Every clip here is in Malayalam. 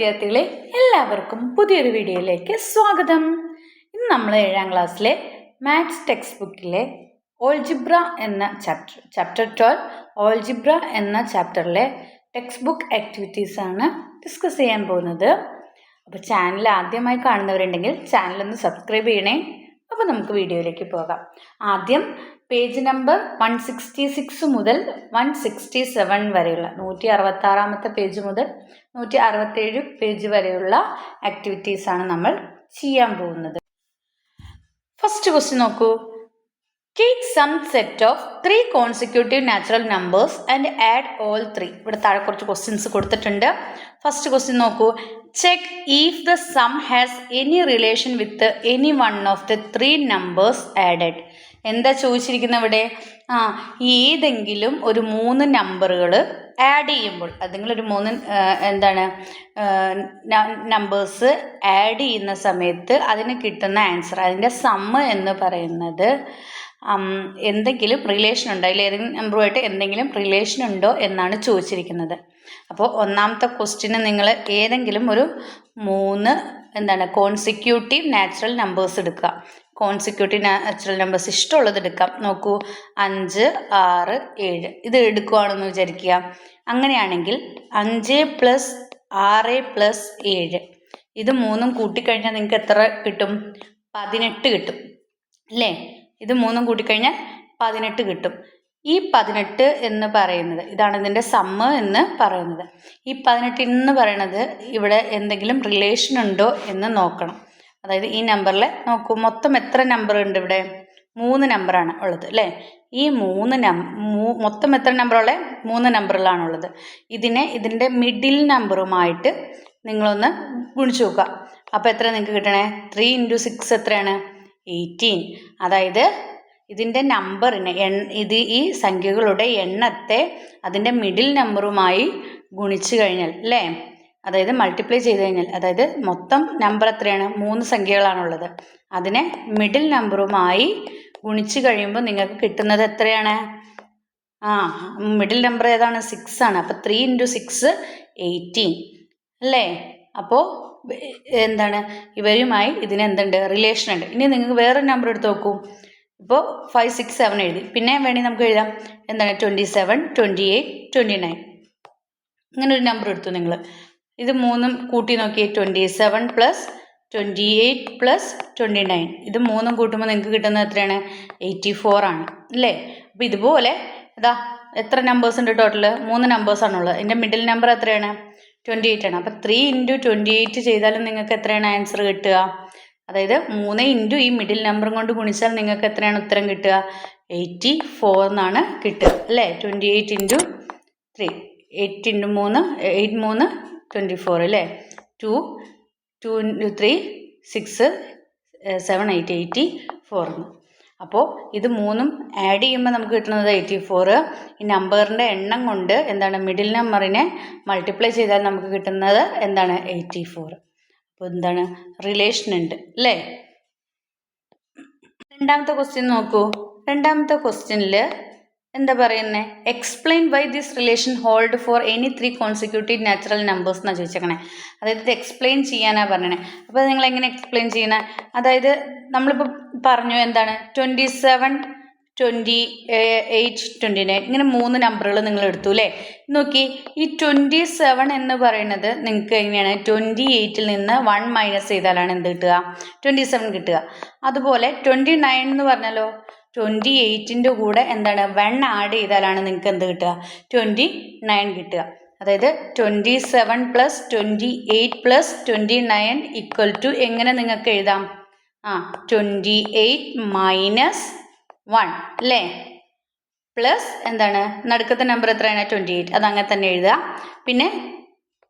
വിദ്യാർത്ഥികളെ എല്ലാവർക്കും പുതിയൊരു വീഡിയോയിലേക്ക് സ്വാഗതം. ഇന്ന് നമ്മൾ ഏഴാം ക്ലാസ്സിലെ മാത്സ് ടെക്സ്റ്റ് ബുക്കിലെ ഓൾജിബ്ര എന്ന ചാപ്റ്റർ ചാപ്റ്റർ ട്വൽവ് ഓൾജിബ്ര എന്ന ചാപ്റ്ററിലെ ടെക്സ്റ്റ് ബുക്ക് ആക്ടിവിറ്റീസ് ആണ് ഡിസ്കസ് ചെയ്യാൻ പോകുന്നത്. അപ്പോൾ ചാനൽ ആദ്യമായി കാണുന്നവരുണ്ടെങ്കിൽ ചാനലൊന്ന് സബ്സ്ക്രൈബ് ചെയ്യണേ. അപ്പോൾ നമുക്ക് വീഡിയോയിലേക്ക് പോകാം. ആദ്യം page number one sixty six മുതൽ വൺ സിക്സ്റ്റി സെവൻ വരെയുള്ള നൂറ്റി അറുപത്താറാമത്തെ പേജ് മുതൽ നൂറ്റി അറുപത്തേഴ് പേജ് വരെയുള്ള ആക്ടിവിറ്റീസ് ആണ് നമ്മൾ ചെയ്യാൻ പോകുന്നത്. ഫസ്റ്റ് ക്വസ്റ്റ്യൻ നോക്കൂ. Take some set of three consecutive natural numbers and add all three ഇവിടെ താഴെ കുറച്ച് ക്വസ്റ്റ്യൻസ് കൊടുത്തിട്ടുണ്ട്. ഫസ്റ്റ് ക്വസ്റ്റ്യൻ നോക്കൂ. Check if the sum has any relation with any one of the three numbers added എന്താ ചോദിച്ചിരിക്കുന്നത് ഇവിടെ ആ ഏതെങ്കിലും ഒരു മൂന്ന് നമ്പറുകൾ ആഡ് ചെയ്യുമ്പോൾ അത് ഒരു മൂന്ന് എന്താണ് നമ്പേഴ്സ് ആഡ് ചെയ്യുന്ന സമയത്ത് അതിന് കിട്ടുന്ന ആൻസർ അതിന്റെ സമ്മ് എന്ന് പറയുന്നത് എന്തെങ്കിലും റിലേഷൻ ഉണ്ടോ? അതിൽ ഏതെങ്കിലും നമ്പറുമായിട്ട് എന്തെങ്കിലും റിലേഷൻ ഉണ്ടോ എന്നാണ് ചോദിച്ചിരിക്കുന്നത്. അപ്പോൾ ഒന്നാമത്തെ ക്വസ്റ്റിന് നിങ്ങൾ ഏതെങ്കിലും ഒരു മൂന്ന് എന്താണ് കോൺസിക്യൂട്ടീവ് നാച്ചുറൽ നമ്പേഴ്സ് എടുക്കുക. കോൺസിക്യൂട്ടീവ് നാച്ചുറൽ നമ്പേഴ്സ് ഇഷ്ടമുള്ളത് എടുക്കാം. നോക്കൂ അഞ്ച് ആറ് ഏഴ്. ഇത് എടുക്കുവാണെന്ന് വിചാരിക്കുക. അങ്ങനെയാണെങ്കിൽ അഞ്ച് പ്ലസ് ആറ് പ്ലസ് ഏഴ്. ഇത് മൂന്നും കൂട്ടിക്കഴിഞ്ഞാൽ നിങ്ങൾക്ക് എത്ര കിട്ടും? പതിനെട്ട് കിട്ടും. അല്ലേ? ഇത് മൂന്നും കൂട്ടിക്കഴിഞ്ഞാൽ പതിനെട്ട് കിട്ടും. ഈ പതിനെട്ട് എന്ന് പറയുന്നത് ഇതാണ് ഇതിന്റെ സമ്മ് എന്ന് പറയുന്നത്. ഈ പതിനെട്ട് എന്ന് പറയുന്നത് ഇവിടെ എന്തെങ്കിലും റിലേഷൻ ഉണ്ടോ എന്ന് നോക്കണം. അതായത് ഈ നമ്പറിൽ നോക്കൂ മൊത്തം എത്ര നമ്പർ ഉണ്ട് ഇവിടെ? മൂന്ന് നമ്പറാണ് ഉള്ളത് അല്ലേ? ഈ മൂന്ന് നം മൊത്തം എത്ര നമ്പറുള്ള മൂന്ന് നമ്പറുകളാണുള്ളത് ഇതിനെ ഇതിന്റെ മിഡിൽ നമ്പറുമായിട്ട് നിങ്ങളൊന്ന് ഗുണിച്ചു നോക്കുക. അപ്പോൾ എത്ര നിങ്ങൾക്ക് കിട്ടണേ? ത്രീ ഇന്റു സിക്സ് എത്രയാണ്? എയ്റ്റീൻ അതായത് ഇതിന്റെ നമ്പറിനെ എൺ ഇത് ഈ സംഖ്യകളുടെ എണ്ണത്തെ അതിന്റെ മിഡിൽ നമ്പറുമായി ഗുണിച്ചു കഴിഞ്ഞാൽ അല്ലേ? അതായത് മൾട്ടിപ്ലൈ ചെയ്ത് കഴിഞ്ഞാൽ അതായത് മൊത്തം നമ്പർ എത്രയാണ്? മൂന്ന് സംഖ്യകളാണുള്ളത്. അതിനെ മിഡിൽ നമ്പറുമായി ഗുണിച്ച് കഴിയുമ്പോൾ നിങ്ങൾക്ക് കിട്ടുന്നത് എത്രയാണ്? ആ മിഡിൽ നമ്പർ ഏതാണ്? സിക്സ് ആണ്. അപ്പോൾ ത്രീ ഇന്റു സിക്സ് എയ്റ്റീൻ അല്ലേ? അപ്പോൾ എന്താണ്? ഇവരുമായി ഇതിന് എന്തുണ്ട്? റിലേഷൻ ഉണ്ട്. ഇനി നിങ്ങൾക്ക് വേറൊരു നമ്പർ എടുത്ത് നോക്കൂ. ഇപ്പോൾ ഫൈവ് സിക്സ് സെവൻ എഴുതി. പിന്നെ വേണമെങ്കിൽ നമുക്ക് എഴുതാം. എന്താണ്? Twenty seven twenty eight twenty nine ഇങ്ങനെ ഒരു നമ്പർ എടുത്തു നിങ്ങൾ ഇത് മൂന്നും കൂട്ടി നോക്കി twenty seven plus twenty eight plus twenty nine ഇത് മൂന്നും കൂട്ടുമ്പോൾ നിങ്ങൾക്ക് കിട്ടുന്നത് എത്രയാണ്? എയ്റ്റി ഫോർ ആണ്. അല്ലേ? അപ്പോൾ ഇതുപോലെ ഇതാ എത്ര നമ്പേഴ്സ് ഉണ്ട് ടോട്ടൽ മൂന്ന് നമ്പേഴ്സ് നമ്പേഴ്സാണുള്ളത് എന്റെ മിഡിൽ നമ്പർ എത്രയാണ്? ട്വന്റി എയ്റ്റ് ആണ്. അപ്പോൾ ത്രീ ഇന്റു ട്വന്റി എയ്റ്റ് ചെയ്താലും നിങ്ങൾക്ക് എത്രയാണ് ആൻസർ കിട്ടുക? അതായത് മൂന്ന് ഇന്റു ഈ മിഡിൽ നമ്പറും കൊണ്ട് ഗുണിച്ചാൽ നിങ്ങൾക്ക് എത്രയാണ് ഉത്തരം കിട്ടുക? എയ്റ്റി ഫോർ എന്നാണ് കിട്ടുക. അല്ലേ? Twenty eight into three eight into മൂന്ന് എയ്റ്റ് മൂന്ന് ട്വന്റി ഫോർ അല്ലേ two two three six seven eight eighty four അപ്പോൾ ഇത് മൂന്നും ആഡ് ചെയ്യുമ്പോൾ നമുക്ക് കിട്ടുന്നത് എയ്റ്റി ഫോർ ഈ നമ്പറിന്റെ എണ്ണം കൊണ്ട് എന്താണ് മിഡിൽ നമ്പറിനെ മൾട്ടിപ്ലൈ ചെയ്താൽ നമുക്ക് കിട്ടുന്നത് എന്താണ് എയ്റ്റി ഫോർ അപ്പോൾ എന്താണ്? റിലേഷൻ ഉണ്ട് അല്ലേ? രണ്ടാമത്തെ ക്വസ്റ്റ്യൻ നോക്കൂ. രണ്ടാമത്തെ ക്വസ്റ്റ്യനിൽ എന്താ പറയുന്നത് explain why this relation hold for any three consecutive natural numbers എന്നാണ് ചോദിച്ചേക്കണേ. അതായത് ഇത് എക്സ്പ്ലെയിൻ ചെയ്യാനാണ് പറഞ്ഞത് അപ്പോൾ നിങ്ങൾ എങ്ങനെ എക്സ്പ്ലെയിൻ ചെയ്യുന്നത് അതായത് നമ്മളിപ്പോൾ പറഞ്ഞു എന്താണ്? Twenty seven twenty eight twenty nine ഇങ്ങനെ മൂന്ന് നമ്പറുകൾ നിങ്ങൾ എടുത്തു അല്ലേ? നോക്കി ഈ ട്വന്റി സെവൻ എന്ന് പറയുന്നത് നിങ്ങൾക്ക് എങ്ങനെയാണ്? ട്വന്റി എയ്റ്റിൽ നിന്ന് വൺ മൈനസ് ചെയ്താലാണ് എന്ത് കിട്ടുക? ട്വന്റി സെവൻ കിട്ടുക. അതുപോലെ ട്വന്റി നയൻ എന്ന് പറഞ്ഞാലോ? ട്വന്റി എയ്റ്റിന്റെ കൂടെ എന്താണ് വൺ ആഡ് ചെയ്താലാണ് നിങ്ങൾക്ക് എന്ത് കിട്ടുക? ട്വന്റി നയൻ കിട്ടുക. അതായത് twenty seven plus twenty eight plus twenty nine equal to എങ്ങനെ നിങ്ങൾക്ക് എഴുതാം? ആ ട്വന്റി എയ്റ്റ് മൈനസ് വൺ അല്ലേ പ്ലസ് എന്താണ്? നടുക്കത്തെ നമ്പർ എത്രയാണ്? ട്വന്റി എയ്റ്റ് അത് അങ്ങനെ തന്നെ എഴുതുക. പിന്നെ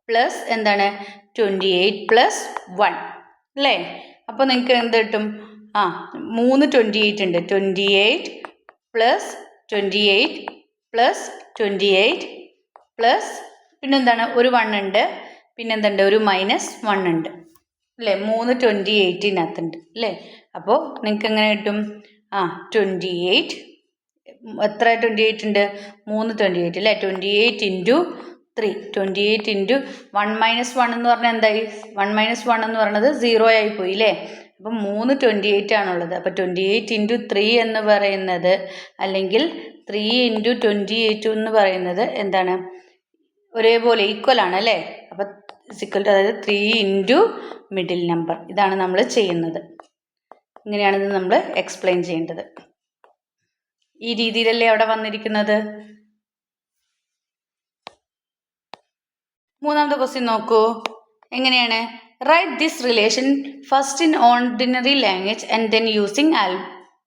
പ്ലസ് എന്താണ്? ട്വന്റി എയ്റ്റ് പ്ലസ് വൺ അല്ലേ അപ്പോൾ നിങ്ങൾക്ക് എന്ത് കിട്ടും? ആ മൂന്ന് ട്വന്റി എയ്റ്റ് ഉണ്ട്. Twenty eight plus twenty eight plus twenty eight plus പിന്നെന്താണ്? ഒരു വൺ ഉണ്ട്. പിന്നെന്തുണ്ട്? ഒരു മൈനസ് വൺ ഉണ്ട്. അല്ലേ? മൂന്ന് ട്വന്റി എയ്റ്റിനകത്തുണ്ട് അല്ലേ? അപ്പോൾ നിങ്ങൾക്ക് എങ്ങനെ കിട്ടും? ആ ട്വന്റി എയ്റ്റ് എത്ര ട്വന്റി എയ്റ്റ് ഉണ്ട്? മൂന്ന് ട്വന്റി എയ്റ്റ് അല്ലേ? Twenty eight into three twenty eight into one minus one എന്ന് പറഞ്ഞാൽ എന്തായി? വൺ മൈനസ് വൺ എന്ന് പറയുന്നത് സീറോ ആയി പോയി അല്ലേ? അപ്പം മൂന്ന് ട്വന്റി എയ്റ്റ് ആണുള്ളത്. അപ്പോൾ ട്വന്റി എയ്റ്റ് ഇന്റു ത്രീ എന്ന് പറയുന്നത് അല്ലെങ്കിൽ ത്രീ ഇന്റു ട്വന്റി എയ്റ്റ് എന്ന് പറയുന്നത് എന്താണ്? ഒരേപോലെ ഈക്വൽ ആണ് അല്ലേ? അപ്പം സിക്വൽ ടു അതായത് ത്രീ ഇന്റു മിഡിൽ നമ്പർ ഇതാണ് നമ്മൾ ചെയ്യുന്നത്. ഇങ്ങനെയാണ് ഇത് നമ്മൾ എക്സ്പ്ലെയിൻ ചെയ്യേണ്ടത്. ഈ രീതിയിലല്ലേ അവിടെ വന്നിരിക്കുന്നത്? മൂന്നാമത്തെ ക്വസ്റ്റ്യൻ നോക്കൂ. എങ്ങനെയാണ്? Write this relation first in ordinary language and then using all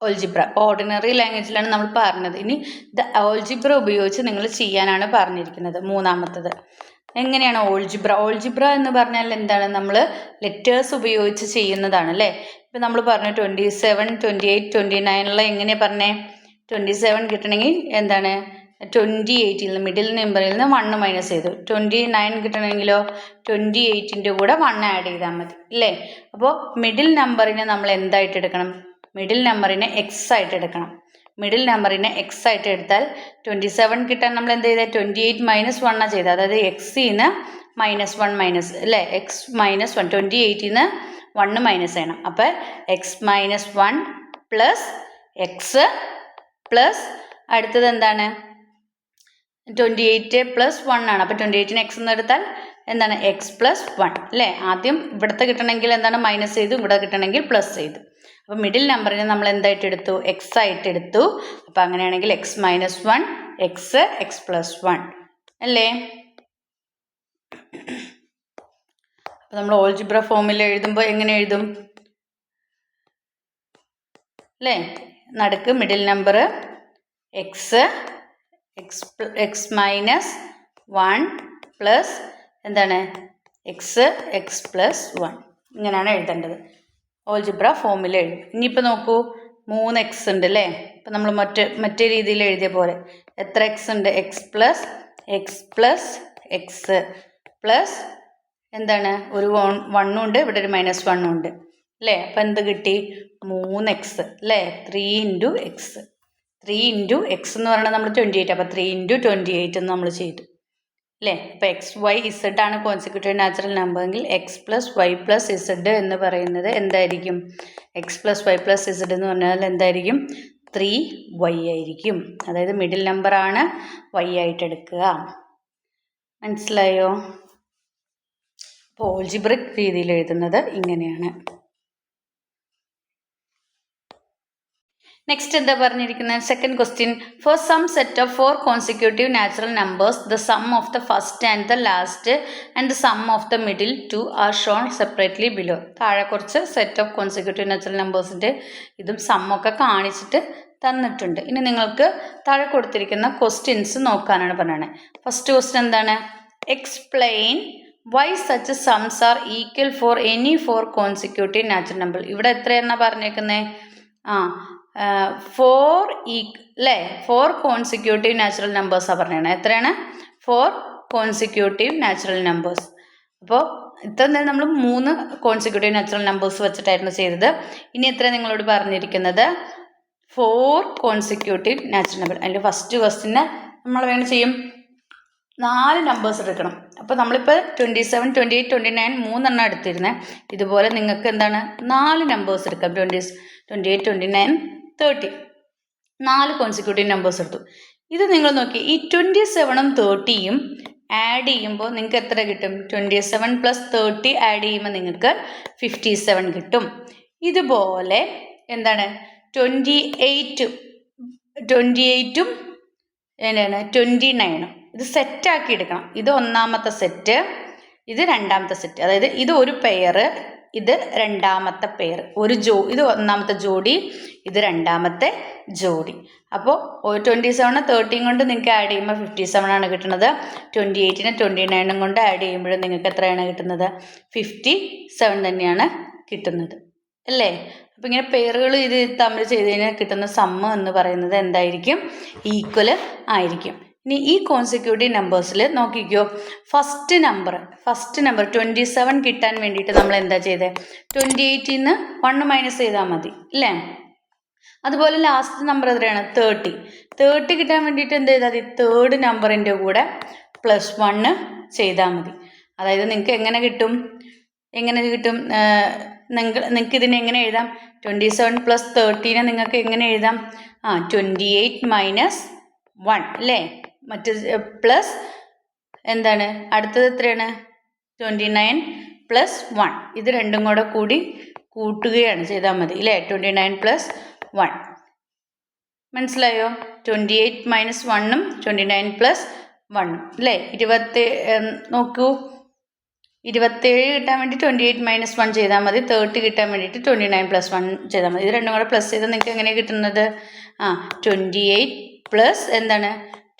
algebra ordinary ലാംഗ്വേജിലാണ് നമ്മൾ പറഞ്ഞത്. ഇനി ദ ഓൾജിബ്ര ഉപയോഗിച്ച് നിങ്ങൾ ചെയ്യാനാണ് പറഞ്ഞിരിക്കുന്നത്. മൂന്നാമത്തത്. എങ്ങനെയാണ് ഓൾജിബ്ര ഓൾജിബ്ര എന്ന് പറഞ്ഞാൽ എന്താണ്? നമ്മൾ ലെറ്റേഴ്സ് ഉപയോഗിച്ച് ചെയ്യുന്നതാണ് അല്ലേ? ഇപ്പം നമ്മൾ പറഞ്ഞു twenty seven twenty eight twenty നയനുള്ള എങ്ങനെയാണ് പറഞ്ഞേ? ട്വന്റി സെവൻ കിട്ടണമെങ്കിൽ എന്താണ്? ട്വന്റി എയ്റ്റിൽ നിന്ന് മിഡിൽ നമ്പറിൽ നിന്ന് വണ്ണ് മൈനസ് ചെയ്തു. ട്വന്റി നയൻ കിട്ടണമെങ്കിലോ ട്വന്റി എയ്റ്റിന്റെ കൂടെ വൺ ആഡ് ചെയ്താൽ മതി. അല്ലേ അപ്പോൾ മിഡിൽ നമ്പറിനെ നമ്മൾ എന്തായിട്ട് എടുക്കണം? മിഡിൽ നമ്പറിനെ എക്സ് ആയിട്ട് എടുക്കണം. മിഡിൽ നമ്പറിനെ എക്സ് ആയിട്ട് എടുത്താൽ ട്വന്റി സെവൻ കിട്ടാൻ നമ്മൾ എന്ത് ചെയ്താൽ ട്വന്റി എയ്റ്റ് മൈനസ് വണ്ണാണ് ചെയ്തത് അതായത് എക്സിൽ നിന്ന് മൈനസ് വൺ മൈനസ് അല്ലേ എക്സ് മൈനസ് വൺ ട്വന്റി എയ്റ്റിൽ നിന്ന് വണ്ണ് മൈനസ് ചെയ്യണം. അപ്പോൾ x minus one plus x plus അടുത്തത് എന്താണ്? ട്വന്റി എയ്റ്റ് പ്ലസ് വൺ ആണ്. അപ്പോൾ ട്വന്റി എയ്റ്റിന് എക്സ് എന്ന് എടുത്താൽ എന്താണ്? എക്സ് പ്ലസ് വൺ അല്ലേ ആദ്യം ഇവിടുത്തെ കിട്ടണമെങ്കിൽ എന്താണ്? മൈനസ് ചെയ്തു. ഇവിടെ കിട്ടണമെങ്കിൽ പ്ലസ് ചെയ്തു. അപ്പോൾ മിഡിൽ നമ്പറിനെ നമ്മൾ എന്തായിട്ട് എടുത്തു? എക്സ് ആയിട്ട് എടുത്തു. അപ്പോൾ അങ്ങനെയാണെങ്കിൽ x minus one x x plus one അല്ലേ? അപ്പോൾ നമ്മൾ ഓൾജിബ്ര ഫോമിൽ എഴുതുമ്പോൾ എങ്ങനെ എഴുതും? അല്ലേ നടുക്ക് middle number x x x minus one plus എന്താണ്? എക്സ് എക്സ് പ്ലസ് വൺ ഇങ്ങനെയാണ് എഴുതേണ്ടത്. ഓൾജിബ്ര ഫോമിൽ എഴുതും. ഇനിയിപ്പോൾ നോക്കൂ മൂന്ന് എക്സ് ഉണ്ട് അല്ലേ? ഇപ്പം നമ്മൾ മറ്റ് മറ്റേ രീതിയിൽ എഴുതിയ പോലെ. എത്ര എക്സ് ഉണ്ട്? X plus x plus x plus എന്താണ്? ഒരു വൺ വണ്ണും ഉണ്ട്. ഇവിടെ ഒരു മൈനസ് വണ്ണും ഉണ്ട്. അല്ലേ? അപ്പം എന്ത് കിട്ടി? മൂന്ന് എക്സ് അല്ലേ? Three into x three into x എന്ന് പറയുന്നത് നമ്മൾ ട്വന്റി എയ്റ്റ് അപ്പോൾ ത്രീ ഇന്റു ട്വന്റി എയ്റ്റ് എന്ന് നമ്മൾ ചെയ്തു. അല്ലേ? അപ്പോൾ എക്സ് വൈ ഇസഡ് ആണ് കോൺസിക്യൂട്ടീവ് നാച്ചുറൽ നമ്പർ എങ്കിൽ x plus y plus z എന്ന് പറയുന്നത് എന്തായിരിക്കും? X plus y plus z എന്ന് പറഞ്ഞാൽ എന്തായിരിക്കും? ത്രീ വൈ ആയിരിക്കും. അതായത് മിഡിൽ നമ്പറാണ് വൈ ആയിട്ട് എടുക്കുക. മനസ്സിലായോ? അപ്പോൾ ഓൾജിബ്രിക് രീതിയിൽ എഴുതുന്നത് ഇങ്ങനെയാണ്. നെക്സ്റ്റ് എന്താ പറഞ്ഞിരിക്കുന്നത് second question for some set of four consecutive natural numbers the sum of the first and the last and the sum of the middle two are shown separately below താഴെ കുറച്ച് സെറ്റ് ഓഫ് കോൺസിക്യൂട്ടീവ് നാച്ചുറൽ നമ്പേഴ്സിന്റെ ഇതും സം ഒക്കെ കാണിച്ചിട്ട് തന്നിട്ടുണ്ട്. ഇനി നിങ്ങൾക്ക് താഴെ കൊടുത്തിരിക്കുന്ന ക്വസ്റ്റ്യൻസ് നോക്കാനാണ് പറയുന്നത് ഫസ്റ്റ് ക്വസ്റ്റ്യൻ എന്താണ്? Explain why such sums are equal for any four consecutive natural number ഇവിടെ എത്രയെന്നാണ് പറഞ്ഞേക്കുന്നത് ആ ഫോർ ഈ അല്ലേ ഫോർ കോൺസിക്യൂട്ടീവ് നാച്ചുറൽ നമ്പേഴ്സാണ് പറഞ്ഞത് എത്രയാണ്? Four consecutive natural numbers. അപ്പോൾ ഇത്ര നേരം നമ്മൾ മൂന്ന് കോൺസിക്യൂട്ടീവ് നാച്ചുറൽ നമ്പേഴ്സ് വെച്ചിട്ടായിരുന്നു ചെയ്തത്. ഇനി എത്ര നിങ്ങളോട് പറഞ്ഞിരിക്കുന്നത്? ഫോർ കോൺസിക്യൂട്ടീവ് നാച്ചുറൽ നമ്പർ അതിന്റെ ഫസ്റ്റ് ക്വസ്റ്റിന് നമ്മൾ വേണം ചെയ്യും. നാല് നമ്പേഴ്സ് എടുക്കണം. അപ്പോൾ നമ്മളിപ്പോൾ twenty seven twenty eight twenty nine മൂന്നെണ്ണം എടുത്തിരുന്നത് ഇതുപോലെ നിങ്ങൾക്ക് എന്താണ്? നാല് നമ്പേഴ്സ് എടുക്കാം. Twenty twenty eight twenty nine thirty നാല് കോൺസിക്യൂട്ടീവ് നമ്പേഴ്സ് എടുത്തു. ഇത് നിങ്ങൾ നോക്കി ഈ ട്വന്റി സെവനും തേർട്ടിയും ആഡ് ചെയ്യുമ്പോൾ നിങ്ങൾക്ക് എത്ര കിട്ടും? Twenty seven plus thirty add ചെയ്യുമ്പോൾ നിങ്ങൾക്ക് ഫിഫ്റ്റി സെവൻ കിട്ടും. ഇതുപോലെ എന്താണ്? ട്വന്റി എയ്റ്റും ട്വന്റി എയ്റ്റും എന്താണ്? ട്വന്റി നയനും ഇത് സെറ്റാക്കി എടുക്കണം. ഇത് ഒന്നാമത്തെ സെറ്റ് ഇത് രണ്ടാമത്തെ സെറ്റ് അതായത് ഇത് ഒരു പെയർ ഇത് രണ്ടാമത്തെ പെയർ ഒരു ജോ ഇത് ഒന്നാമത്തെ ജോഡി ഇത് രണ്ടാമത്തെ ജോഡി. അപ്പോൾ ട്വന്റി സെവന് തേർട്ടീൻ കൊണ്ട് നിങ്ങൾക്ക് ആഡ് ചെയ്യുമ്പോൾ ഫിഫ്റ്റി സെവൻ ആണ് കിട്ടുന്നത്. ട്വന്റി എയ്റ്റിന് ട്വന്റി നയനും കൊണ്ട് ആഡ് ചെയ്യുമ്പോഴും നിങ്ങൾക്ക് എത്രയാണ് കിട്ടുന്നത്? ഫിഫ്റ്റി സെവൻ തന്നെയാണ് കിട്ടുന്നത്. അല്ലേ? അപ്പോൾ ഇങ്ങനെ പേറുകൾ ഇത് തമ്മിൽ ചെയ്ത് കഴിഞ്ഞാൽ കിട്ടുന്ന സമ്മ എന്ന് പറയുന്നത് എന്തായിരിക്കും? ഈക്വൽ ആയിരിക്കും. ഇനി ഈ കോൺസിക്യൂട്ടീവ് നമ്പേഴ്സിൽ നോക്കിക്കോ. First number first number twenty seven കിട്ടാൻ വേണ്ടിയിട്ട് നമ്മൾ എന്താ ചെയ്തത് ട്വന്റി എയ്റ്റിൽ നിന്ന് വണ്ണ് മൈനസ് ചെയ്താൽ മതി അല്ലേ അതുപോലെ ലാസ്റ്റ് നമ്പർ എത്രയാണ്? തേർട്ടി തേർട്ടി കിട്ടാൻ വേണ്ടിയിട്ട് എന്ത് ചെയ്താൽ മതി? തേർഡ് നമ്പറിന്റെ കൂടെ പ്ലസ് വണ്ണ് ചെയ്താൽ മതി. അതായത് നിങ്ങൾക്ക് എങ്ങനെ കിട്ടും? എങ്ങനെ കിട്ടും? നിങ്ങൾ നിങ്ങൾക്ക് ഇതിനെ എങ്ങനെ എഴുതാം? ട്വന്റി സെവൻ പ്ലസ് തേർട്ടീനെ നിങ്ങൾക്ക് എങ്ങനെ എഴുതാം? ആ ട്വന്റി എയ്റ്റ് മൈനസ് വൺ അല്ലേ മറ്റ് പ്ലസ് എന്താണ്? അടുത്തത് എത്രയാണ്? ട്വന്റി നയൻ പ്ലസ് വൺ ഇത് രണ്ടും കൂടെ കൂടി കൂട്ടുകയാണ്. ചെയ്താൽ മതി അല്ലേ ട്വന്റി നയൻ പ്ലസ് വൺ മനസ്സിലായോ? ട്വന്റി എയ്റ്റ് മൈനസ് വണ്ണും ട്വന്റി നയൻ പ്ലസ് വണ്ണും അല്ലേ ഇരുപത്തി നോക്കൂ. ഇരുപത്തേഴ് കിട്ടാൻ വേണ്ടി ട്വന്റി എയ്റ്റ് മൈനസ് വൺ ചെയ്താൽ മതി. തേർട്ടി കിട്ടാൻ വേണ്ടിയിട്ട് ട്വന്റി നയൻ പ്ലസ് വൺ ചെയ്താൽ മതി. ഇത് രണ്ടും കൂടെ പ്ലസ് ചെയ്താൽ നിങ്ങൾക്ക് എങ്ങനെയാണ് കിട്ടുന്നത്? ആ ട്വന്റി എയ്റ്റ് പ്ലസ് എന്താണ്?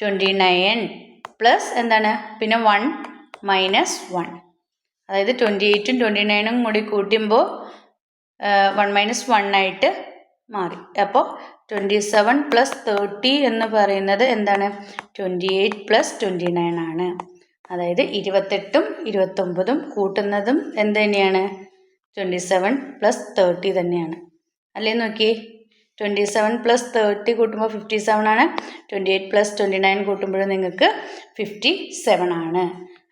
ട്വന്റി നയൻ പ്ലസ് എന്താണ്? പിന്നെ വൺ മൈനസ് വൺ അതായത് ട്വന്റി എയ്റ്റും ട്വന്റി നയനും കൂടി കൂട്ടുമ്പോൾ വൺ മൈനസ് വൺ ആയിട്ട് മാറി. അപ്പോൾ ട്വന്റി സെവൻ പ്ലസ് തേർട്ടി എന്ന് പറയുന്നത് എന്താണ്? Twenty eight plus twenty nine ആണ്. അതായത് ഇരുപത്തെട്ടും ഇരുപത്തൊമ്പതും കൂട്ടുന്നതും എന്ത് തന്നെയാണ്? ട്വന്റി സെവൻ പ്ലസ് തേർട്ടി തന്നെയാണ്. അല്ലേ നോക്കിയേ? ട്വന്റി സെവൻ പ്ലസ് തേർട്ടി കൂട്ടുമ്പോൾ ഫിഫ്റ്റി സെവൻ ആണ്. Twenty eight plus twenty nine കൂട്ടുമ്പോഴും നിങ്ങൾക്ക് ഫിഫ്റ്റി സെവൻ ആണ്.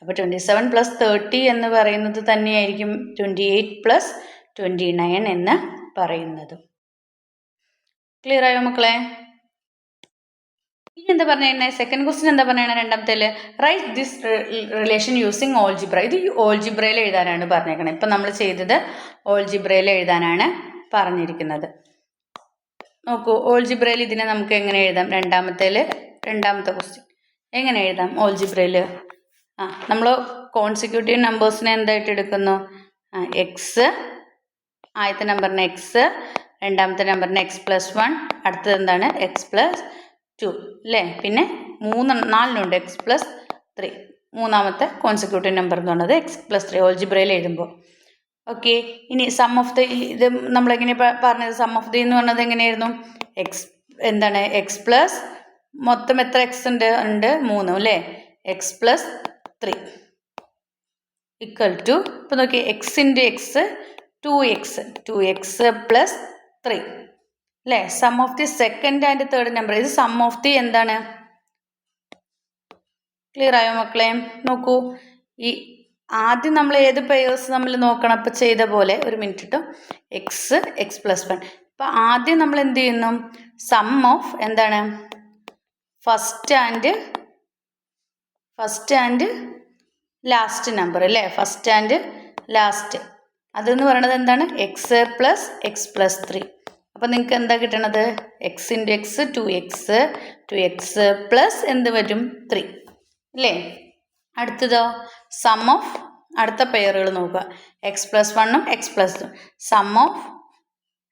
അപ്പോൾ ട്വന്റി സെവൻ പ്ലസ് തേർട്ടി എന്ന് പറയുന്നത് തന്നെയായിരിക്കും twenty eight plus twenty nine എന്ന് പറയുന്നത്. ക്ലിയർ ആയോ മക്കളെ? ഇനി എന്താ പറഞ്ഞ സെക്കൻഡ് ക്വസ്റ്റ്യൻ എന്താ പറയണേ രണ്ടാമത്തേൽ? Write this relation using algebra ഇത് ഓൾജിബ്രയിൽ എഴുതാനാണ് പറഞ്ഞേക്കുന്നത് ഇപ്പം നമ്മൾ ചെയ്തത് ഓൾജിബ്രയിൽ എഴുതാനാണ് പറഞ്ഞിരിക്കുന്നത്. നോക്കൂ ഓൾജിബ്രയിൽ ഇതിനെ നമുക്ക് എങ്ങനെ എഴുതാം? രണ്ടാമത്തേൽ രണ്ടാമത്തെ ക്വസ്റ്റ്യൻ എങ്ങനെ എഴുതാം ഓൾജിബ്രയിൽ ആ നമ്മൾ കോൺസിക്യൂട്ടീവ് നമ്പേഴ്സിനെ എന്തായിട്ട് എടുക്കുന്നു? ആ എക്സ് ആദ്യത്തെ നമ്പറിന് എക്സ് രണ്ടാമത്തെ നമ്പറിന് എക്സ് പ്ലസ് വൺ അടുത്തത് എന്താണ്? എക്സ് പ്ലസ് ടു അല്ലേ പിന്നെ മൂന്ന് നാലിനുണ്ട് എക്സ് പ്ലസ് ത്രീ മൂന്നാമത്തെ കോൺസിക്യൂട്ടീവ് നമ്പർ എന്ന് പറയുന്നത് എക്സ് പ്ലസ് ത്രീ ഓൾജിബ്രയിൽ എഴുതുമ്പോൾ ഓക്കെ ഇനി സം ഓഫ് ദി ഇത് നമ്മളെങ്ങനെ പറഞ്ഞത്? സം ഓഫ് ദി എന്ന് പറഞ്ഞത് എങ്ങനെയായിരുന്നു? എക്സ് എന്താണ്? എക്സ് പ്ലസ് മൊത്തം എത്ര എക്സ് ഉണ്ട്? ഉണ്ട് മൂന്ന് അല്ലേ? X plus three equal to ഇപ്പം നോക്കി x into x two x two x plus three അല്ലേ? Sum of the second and third number ഇത് സം ഓഫ് ദി എന്താണ്? ക്ലിയർ ആയോ മക്കളെ? നോക്കൂ ഈ ആദ്യം നമ്മൾ ഏത് പെയേഴ്സ് നമ്മൾ നോക്കണം? ഇപ്പം ചെയ്ത പോലെ ഒരു മിനിറ്റ് ഇട്ടോ. എക്സ് എക്സ് പ്ലസ് വൺ ഇപ്പം ആദ്യം നമ്മൾ എന്ത് ചെയ്യുന്നു? സം ഓഫ് എന്താണ്? First and first and last number അല്ലേ? ഫസ്റ്റ് ആൻഡ് ലാസ്റ്റ് അതെന്ന് പറയണത് എന്താണ്? X plus x plus three അപ്പം നിങ്ങൾക്ക് എന്താ കിട്ടണത്? X into x two x two x plus എന്ത് വരും? ത്രീ അല്ലേ? അടുത്തതോ? സം ഓഫ് അടുത്ത പെയറുകൾ നോക്കുക. എക്സ് പ്ലസ് വണ്ണും x plus two sum of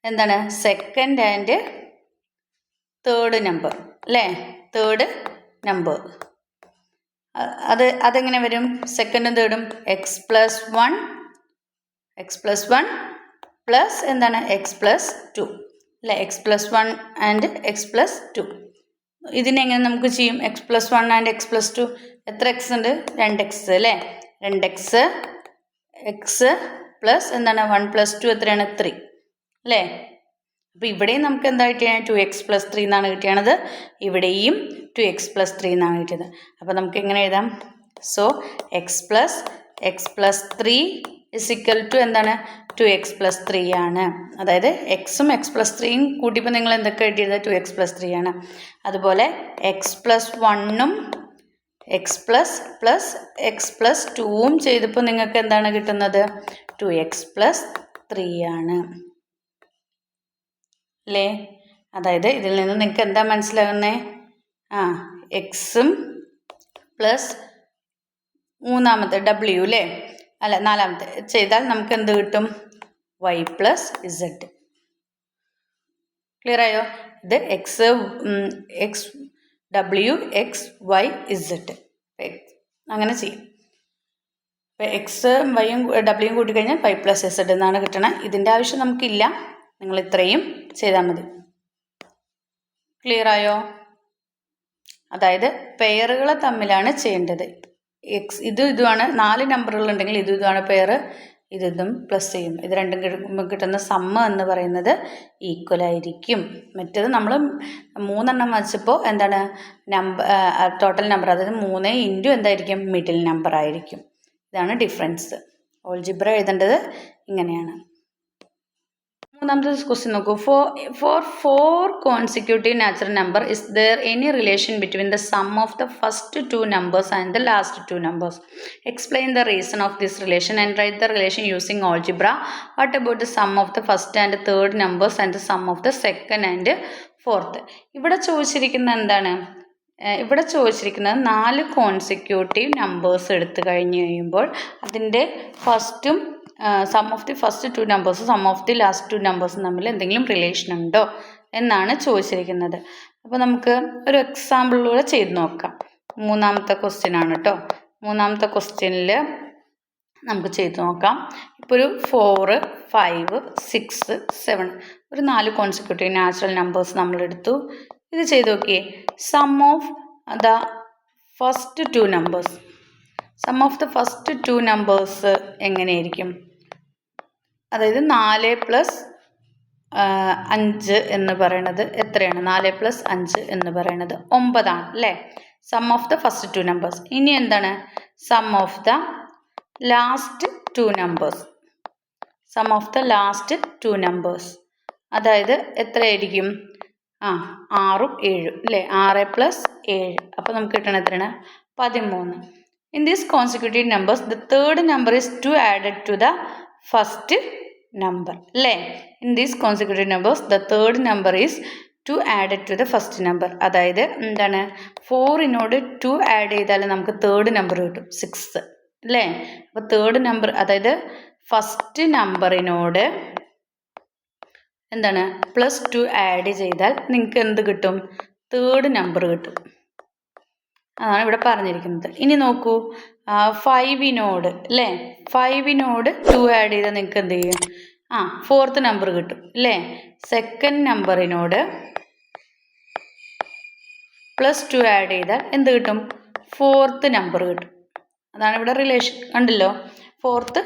എന്താണ്? സെക്കൻഡ് ആൻഡ് തേർഡ് നമ്പർ അല്ലേ? തേർഡ് നമ്പർ അത് അതെങ്ങനെ വരും? സെക്കൻഡും തേർഡും x plus one x plus one plus എന്താണ്? എക്സ് പ്ലസ് ടു അല്ലേ? X plus one and x plus two ഇതിനെങ്ങനെ നമുക്ക് ചെയ്യും? X plus one and x plus two എത്ര എക്സ് ഉണ്ട്? രണ്ട് എക്സ് അല്ലേ? രണ്ട് എക്സ് എക്സ് പ്ലസ് എന്താണ്? വൺ പ്ലസ് ടു എത്രയാണ്? ത്രീ അല്ലേ? അപ്പോൾ ഇവിടെയും നമുക്ക് എന്താ കിട്ടിയാണ് ടു എക്സ് പ്ലസ് ത്രീ എന്നാണ് കിട്ടിയത്. ഇവിടെയും ടു എക്സ് പ്ലസ് ത്രീ എന്നാണ് കിട്ടിയത്. അപ്പോൾ നമുക്ക് എങ്ങനെ എഴുതാം? So x plus x plus three is equal to എന്താണ്? ടു എക്സ് പ്ലസ് ത്രീ ആണ്. അതായത് എക്സും എക്സ് പ്ലസ് ത്രീയും കൂട്ടിയപ്പോൾ നിങ്ങൾ എന്തൊക്കെ കിട്ടിയത്? ടു എക്സ് പ്ലസ് ത്രീ ആണ്. അതുപോലെ എക്സ് പ്ലസ് വണ്ണും x plus plus x plus ടൂവും ചെയ്തപ്പോൾ നിങ്ങൾക്ക് എന്താണ് കിട്ടുന്നത്? ടു എക്സ് പ്ലസ് ത്രീ ആണ്. അല്ലേ അതായത് ഇതിൽ നിന്ന് നിങ്ങൾക്ക് എന്താ മനസ്സിലാകുന്നേ? ആ എക്സും പ്ലസ് മൂന്നാമത്തെ ഡബ്ല്യു അല്ലേ അല്ല നാലാമത്തെ. ചെയ്താൽ നമുക്ക് എന്ത് കിട്ടും? വൈ പ്ലസ് ഇസഡ് ക്ലിയർ ആയോ? ഇത് എക്സ് എക്സ് ഡബ്ല്യു എക്സ് വൈ ഇസഡ് അങ്ങനെ ചെയ്യും. ഇപ്പോൾ എക്സ് വൈയും ഡബ്ല്യൂയും കൂട്ടി കഴിഞ്ഞാൽ വൈ പ്ലസ് ഇസഡ് എന്നാണ് കിട്ടണത് ഇതിന്റെ ആവശ്യം നമുക്കില്ല. നിങ്ങൾ ഇത്രയും ചെയ്താൽ മതി. ക്ലിയർ ആയോ? അതായത് പെയറുകളെ തമ്മിലാണ് ചെയ്യേണ്ടത്. എക്സ് ഇതും ഇതുമാണ്. നാല് നമ്പറുകൾ ഉണ്ടെങ്കിൽ ഇതും ഇതുമാണ് പെയർ ഇതും പ്ലസ് ചെയ്യും ഇത് രണ്ടും കിട്ടുമ്പോൾ കിട്ടുന്ന സമ്മ എന്ന് പറയുന്നത് ഈക്വൽ ആയിരിക്കും. മറ്റേത് നമ്മൾ മൂന്നെണ്ണം വച്ചപ്പോൾ എന്താണ്? നമ്പർ ടോട്ടൽ നമ്പർ അതായത് മൂന്ന് ഇന്റു എന്തായിരിക്കും? മിഡിൽ നമ്പർ ആയിരിക്കും. ഇതാണ് ഡിഫറൻസ് ഓൾജിബ്ര എഴുതേണ്ടത് ഇങ്ങനെയാണ്. മൂന്നാമത്തെ ക്വസ്റ്റ്യൻ നോക്കൂ. Four four four consecutive natural number is there any relation between the sum of the first two numbers and the last two numbers explain the reason of this relation and write the relation using algebra what about the sum of the first and third numbers and the sum of the second and fourth ഇവിടെ ചോദിച്ചിരിക്കുന്നത് എന്താണ്? ഇവിടെ ചോദിച്ചിരിക്കുന്നത് നാല് കോൺസിക്യൂട്ടീവ് നമ്പേഴ്സ് എടുത്തു കഴിഞ്ഞ് കഴിയുമ്പോൾ അതിന്റെ ഫസ്റ്റും sum of the first two numbers sum of the last two നമ്പേഴ്സും തമ്മിൽ എന്തെങ്കിലും റിലേഷൻ ഉണ്ടോ എന്നാണ് ചോദിച്ചിരിക്കുന്നത്. അപ്പോൾ നമുക്ക് ഒരു എക്സാമ്പിളിലൂടെ ചെയ്ത് നോക്കാം. മൂന്നാമത്തെ ക്വസ്റ്റ്യൻ ആണ് കേട്ടോ മൂന്നാമത്തെ ക്വസ്റ്റ്യനിൽ നമുക്ക് ചെയ്ത് നോക്കാം. ഇപ്പോൾ ഒരു ഫോറ് ഫൈവ് സിക്സ് സെവൻ ഒരു നാല് കോൺസിക്യൂട്ടീവ് നാച്ചുറൽ നമ്പേഴ്സ് നമ്മളെടുത്തു ഇത് ചെയ്ത് നോക്കിയേ. Sum of the first two numbers sum of the first two numbers എങ്ങനെയായിരിക്കും? അതായത് നാല് പ്ലസ് അഞ്ച് എന്ന് പറയണത് എത്രയാണ്? നാല് പ്ലസ് അഞ്ച് എന്ന് പറയണത് ഒമ്പതാണ് അല്ലേ? Sum of the first two numbers ഇനി എന്താണ്? Sum of the last two numbers sum of the last two numbers അതായത് എത്രയായിരിക്കും? ആ ആറും ഏഴും അല്ലേ? ആറ് പ്ലസ് ഏഴ്. അപ്പോൾ നമുക്ക് കിട്ടണ എത്രയാണ്? പതിമൂന്ന്. In these consecutive numbers the third number is two added to the first number അല്ലേ in these consecutive numbers the third number is two add to the first number അതായത് എന്താണ്? ഫോറിനോട് ടു ആഡ് ചെയ്താൽ നമുക്ക് തേർഡ് നമ്പർ കിട്ടും സിക്സ് അല്ലേ അപ്പോൾ തേർഡ് നമ്പർ അതായത് ഫസ്റ്റ് നമ്പറിനോട് എന്താണ്? പ്ലസ് ടു ആഡ് ചെയ്താൽ നിങ്ങൾക്ക് എന്ത് കിട്ടും? തേർഡ് നമ്പർ കിട്ടും. അതാണ് ഇവിടെ പറഞ്ഞിരിക്കുന്നത്. ഇനി നോക്കൂ ഫൈവിനോട് അല്ലേ ഫൈവിനോട് ടു ആഡ് ചെയ്താൽ നിങ്ങൾക്ക് എന്ത് ചെയ്യും? ആ ഫോർത്ത് നമ്പർ കിട്ടും അല്ലേ സെക്കൻഡ് നമ്പറിനോട് പ്ലസ് ടു ആഡ് ചെയ്താൽ എന്ത് കിട്ടും? ഫോർത്ത് നമ്പർ കിട്ടും. അതാണ് ഇവിടെ റിലേഷൻ കണ്ടല്ലോ? ഫോർത്ത്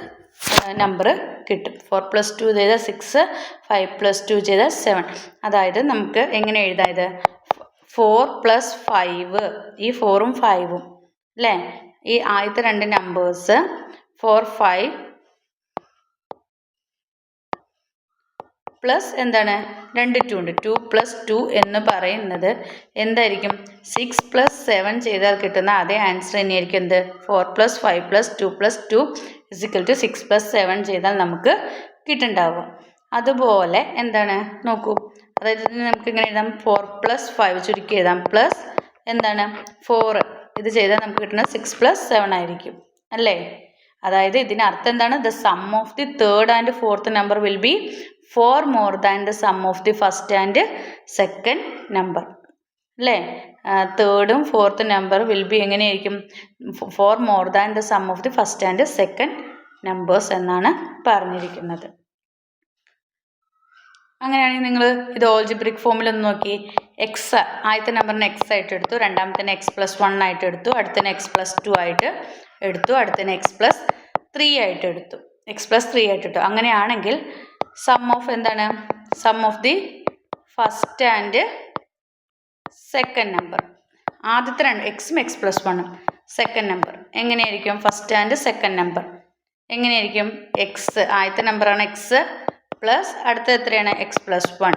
നമ്പർ കിട്ടും. ഫോർ പ്ലസ് ടു ചെയ്താൽ സിക്സ് ഫൈവ് പ്ലസ് ടു ചെയ്താൽ സെവൻ അതായത് നമുക്ക് എങ്ങനെ എഴുതാം ഇത് ഫോർ പ്ലസ് ഫൈവ് ഈ ഫോറും ഫൈവും അല്ലേ ഈ ആദ്യത്തെ രണ്ട് നമ്പേഴ്സ് ഫോർ ഫൈവ് പ്ലസ് എന്താണ്? രണ്ട് ടു ഉണ്ട്. ടു പ്ലസ് ടു എന്ന് പറയുന്നത് എന്തായിരിക്കും? സിക്സ് പ്ലസ് സെവൻ ചെയ്താൽ കിട്ടുന്ന അതേ ആൻസർ തന്നെയായിരിക്കും എന്ത്? Four plus five plus two plus two is equal to six plus seven ചെയ്താൽ നമുക്ക് കിട്ടുന്നുണ്ടാവും. അതുപോലെ എന്താണ്? നോക്കൂ. അതായത് ഇതിന് നമുക്ക് ഇങ്ങനെ എഴുതാം. ഫോർ പ്ലസ് ഫൈവ് ചുരുക്കി എഴുതാം. പ്ലസ് എന്താണ്? ഫോർ ഇത് ചെയ്താൽ നമുക്ക് കിട്ടുന്നത് സിക്സ് പ്ലസ് സെവൻ ആയിരിക്കും. അല്ലേ? അതായത് ഇതിന് അർത്ഥം എന്താണ്? The sum of the third and fourth number will be four more than the sum of the first and second number അല്ലേ? തേർഡും ഫോർത്ത് നമ്പർ വിൽ ബി എങ്ങനെയായിരിക്കും? Four more than the sum of the first and second numbers എന്നാണ് പറഞ്ഞിരിക്കുന്നത്. അങ്ങനെയാണെങ്കിൽ നിങ്ങൾ ഇത് ഓൾജിബ്രിക് ഫോമിൽ ഒന്ന് നോക്കി. എക്സ് ആദ്യത്തെ നമ്പറിന് എക്സ് ആയിട്ട് എടുത്തു. രണ്ടാമത്തെ എക്സ് പ്ലസ് വൺ ആയിട്ട് എടുത്തു. അടുത്തതിന് എക്സ് പ്ലസ് ടു ആയിട്ട് എടുത്തു. അടുത്തതിന് എക്സ് പ്ലസ് ത്രീ ആയിട്ട് എടുത്തു. എക്സ് പ്ലസ് ത്രീ ആയിട്ട് എടുത്തു. അങ്ങനെയാണെങ്കിൽ സം ഓഫ് എന്താണ്? Sum of the first and second number ആദ്യത്തെ രണ്ട് എക്സും എക്സ് പ്ലസ് വണ്ണും സെക്കൻഡ് നമ്പർ എങ്ങനെയായിരിക്കും? ഫസ്റ്റ് ആൻഡ് സെക്കൻഡ് നമ്പർ എങ്ങനെയായിരിക്കും? എക്സ് ആദ്യത്തെ നമ്പറാണ് എക്സ് പ്ലസ് അടുത്ത എത്രയാണ്? എക്സ് പ്ലസ് വൺ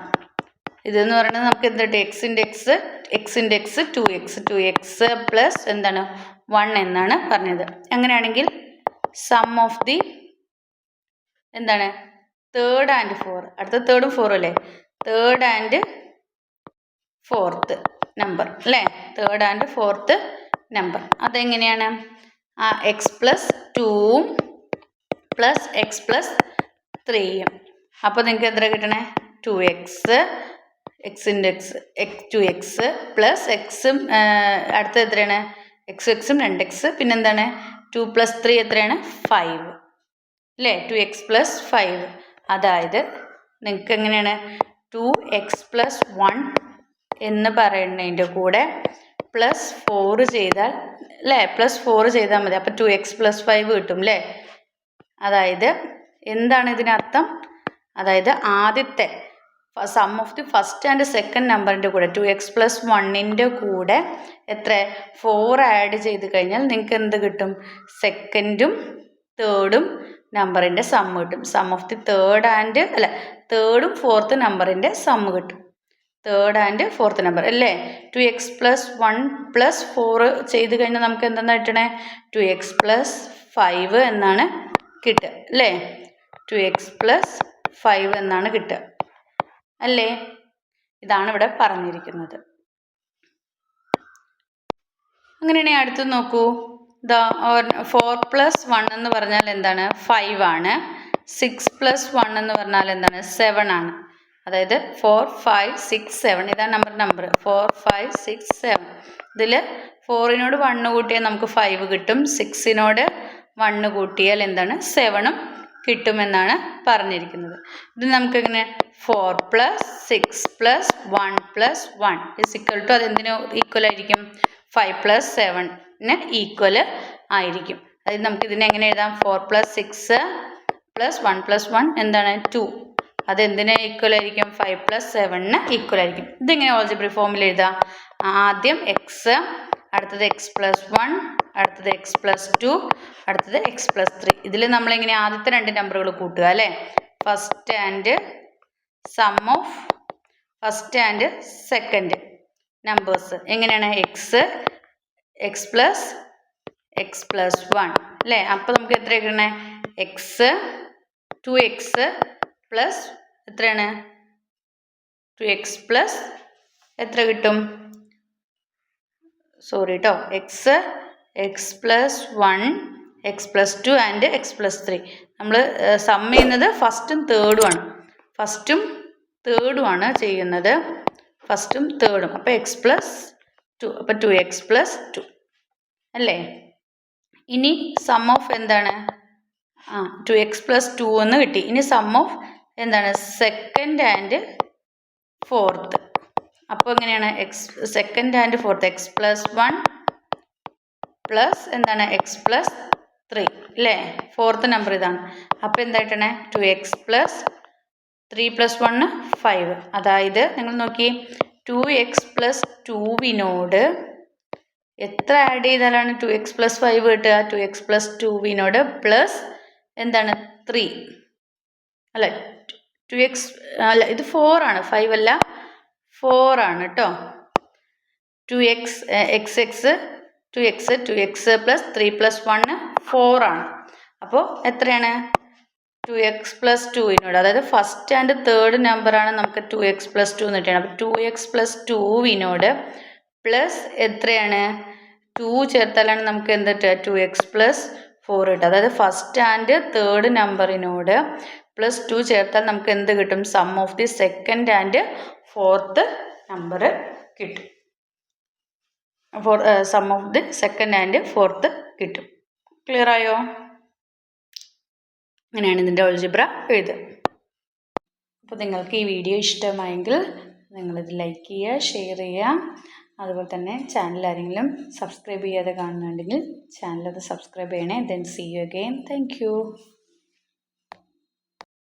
ഇതെന്ന് പറയുന്നത് നമുക്ക് എന്തുണ്ട്? എക്സിന്റെ എക്സ് എക്സിന്റെ x two x two x plus എന്താണ്? വൺ എന്നാണ് പറഞ്ഞത്. അങ്ങനെയാണെങ്കിൽ സം ഓഫ് ദി എന്താണ്? തേർഡ് ആൻഡ് ഫോർ അടുത്ത തേർഡും ഫോറും അല്ലേ? തേർഡ് ആൻഡ് ഫോർത്ത് നമ്പർ അല്ലേ? തേർഡ് ആൻഡ് ഫോർത്ത് നമ്പർ അതെങ്ങനെയാണ്? ആ എക്സ് പ്ലസ് ടൂവും പ്ലസ് എക്സ് പ്ലസ് ത്രീയും അപ്പോൾ നിങ്ങൾക്ക് എത്ര കിട്ടണേ? ടു എക്സ് എക്സിന്റെ x x two x plus എക്സും അടുത്ത എത്രയാണ്? എക്സ് എക്സും രണ്ട് എക്സ് പിന്നെന്താണ്? ടു പ്ലസ് ത്രീ എത്രയാണ്? ഫൈവ് അല്ലേ ടു എക്സ് പ്ലസ് ഫൈവ് അതായത് നിങ്ങൾക്ക് എങ്ങനെയാണ്? ടു എക്സ് പ്ലസ് വൺ എന്ന് പറയുന്നതിന്റെ കൂടെ പ്ലസ് ഫോർ ചെയ്താൽ അല്ലേ പ്ലസ് ഫോർ ചെയ്താൽ മതി. അപ്പോൾ ടു എക്സ് പ്ലസ് ഫൈവ് കിട്ടും അല്ലേ അതായത് എന്താണ് ഇതിനർത്ഥം? അതായത് ആദ്യത്തെ sum of the first and second നമ്പറിന്റെ കൂടെ ടു എക്സ് പ്ലസ് വണ്ണിന്റെ കൂടെ എത്ര ഫോർ ആഡ് ചെയ്ത് കഴിഞ്ഞാൽ നിങ്ങൾക്ക് എന്ത് കിട്ടും? സെക്കൻഡും തേർഡും നമ്പറിന്റെ സം കിട്ടും. Sum of the third and അല്ല തേർഡും ഫോർത്ത് നമ്പറിന്റെ സം കിട്ടും. തേർഡ് ആൻഡ് ഫോർത്ത് നമ്പർ അല്ലേ? Two x plus one plus four ചെയ്ത് കഴിഞ്ഞാൽ നമുക്ക് എന്താണ് കിട്ടണേ? ടു എക്സ് പ്ലസ് ഫൈവ് എന്നാണ് കിട്ടുക അല്ലേ? ടു എക്സ് പ്ലസ് ഫൈവ് എന്നാണ് കിട്ടുക. അല്ലേ? ഇതാണ് ഇവിടെ പറഞ്ഞിരിക്കുന്നത്. അങ്ങനെയാണെങ്കിൽ അടുത്ത് നോക്കൂ. ദ ഫോർ പ്ലസ് വൺ എന്ന് പറഞ്ഞാൽ എന്താണ്? ഫൈവ് ആണ്. സിക്സ് പ്ലസ് വൺ എന്ന് പറഞ്ഞാൽ എന്താണ്? സെവൻ ആണ്. അതായത് ഫോർ ഫൈവ് സിക്സ് സെവൻ ഇതാണ് number number four five six seven ഇതിൽ ഫോറിനോട് വണ്ണ് കൂട്ടിയാൽ നമുക്ക് ഫൈവ് കിട്ടും. സിക്സിനോട് വണ്ണ് കൂട്ടിയാൽ എന്താണ്? സെവനും കിട്ടുമെന്നാണ് പറഞ്ഞിരിക്കുന്നത്. ഇത് നമുക്കിങ്ങനെ four plus six plus one plus one is equal to അതെന്തിനു equal ആയിരിക്കും? ഫൈവ് പ്ലസ് സെവന് ഈക്വൽ ആയിരിക്കും. അതായത് നമുക്ക് ഇതിനെ എങ്ങനെ എഴുതാം? Four plus six plus one plus one എന്താണ്? ടു അതെന്തിന് ഈക്വൽ ആയിരിക്കും? ഫൈവ് പ്ലസ് സെവനിന് ഈക്വൽ ആയിരിക്കും. ഇതിങ്ങനെ ഓൾജിബ്രി ഫോമിൽ എഴുതാം. ആദ്യം എക്സ് അടുത്തത് എക്സ് പ്ലസ് വൺ അടുത്തത് എക്സ് പ്ലസ് ടു അടുത്തത് എക്സ് പ്ലസ് ത്രീ ഇതിൽ നമ്മളിങ്ങനെ ആദ്യത്തെ രണ്ട് നമ്പറുകൾ കൂട്ടുക അല്ലേ? First and sum of first and second numbers എങ്ങനെയാണ്? X x plus x plus one അല്ലേ? അപ്പോൾ നമുക്ക് എത്ര കിട്ടണേ എക്സ് ടു എക്സ് പ്ലസ് എത്രയാണ്? ടു എക്സ് പ്ലസ് എത്ര കിട്ടും? സോറി കേട്ടോ x x plus one x plus two and x plus three നമ്മൾ സം ചെയ്യുന്നത് ഫസ്റ്റും തേർഡും ആണ്. ഫസ്റ്റും തേർഡും ആണ് ചെയ്യുന്നത്. ഫസ്റ്റും തേർഡും അപ്പോൾ എക്സ് പ്ലസ് ടു അപ്പോൾ ടു എക്സ് പ്ലസ് ടു അല്ലേ? ഇനി സം ഓഫ് എന്താണ്? ആ ടു എക്സ് പ്ലസ് ടു എന്ന് കിട്ടി. ഇനി സം ഓഫ് എന്താണ്? സെക്കൻഡ് ആൻഡ് ഫോർത്ത് അപ്പോൾ എങ്ങനെയാണ്? X second and fourth x plus one plus എന്താണ്? എക്സ് പ്ലസ് ത്രീ അല്ലേ ഫോർത്ത് നമ്പർ ഇതാണ്. അപ്പോൾ എന്തായിട്ടാണ്? Two x plus three plus one five അതായത് നിങ്ങൾ നോക്കി ടു എക്സ് പ്ലസ് ടുവിനോട് എത്ര ആഡ് ചെയ്താലാണ് ടു എക്സ് പ്ലസ് ഫൈവ് കിട്ടുക? ടു എക്സ് പ്ലസ് ടുവിനോട് പ്ലസ് എന്താണ്? ത്രീ അല്ല? ടു എക്സ് അല്ല ഇത് ഫോറാണ് ഫൈവ് അല്ല. ഫോർ ആണ് കേട്ടോ two x x x two x two x plus three plus one four ആണ്. അപ്പോൾ എത്രയാണ്? ടു എക്സ് പ്ലസ് ടുവിനോട് അതായത് ഫസ്റ്റ് ആൻഡ് തേർഡ് നമ്പറാണ് നമുക്ക് ടു എക്സ് പ്ലസ് ടു എന്ന് കിട്ടിയത് അപ്പോൾ ടു എക്സ് പ്ലസ് ടുവിനോട് പ്ലസ് എത്രയാണ്? ടു ചേർത്താലാണ് നമുക്ക് എന്ത് കിട്ടുക? ടു എക്സ് പ്ലസ് ഫോർ കിട്ടുക. അതായത് ഫസ്റ്റ് ആൻഡ് തേർഡ് നമ്പറിനോട് പ്ലസ് ടു ചേർത്താൽ നമുക്ക് എന്ത് കിട്ടും? Sum of the second and fourth number കിട്ടും. Four sum of the second and fourth കിട്ടും. ക്ലിയർ ആയോ? അങ്ങനെയാണ് ഇതിന്റെ ഒൾജിബ്ര എഴുതുക അപ്പോൾ നിങ്ങൾക്ക് ഈ വീഡിയോ ഇഷ്ടമായെങ്കിൽ നിങ്ങളിത് ലൈക്ക് ചെയ്യുക ഷെയർ ചെയ്യുക. അതുപോലെ തന്നെ ചാനൽ ആരെങ്കിലും സബ്സ്ക്രൈബ് ചെയ്യാതെ കാണുന്നുണ്ടെങ്കിൽ ചാനൽ അത് സബ്സ്ക്രൈബ് ചെയ്യണേ then see you again thank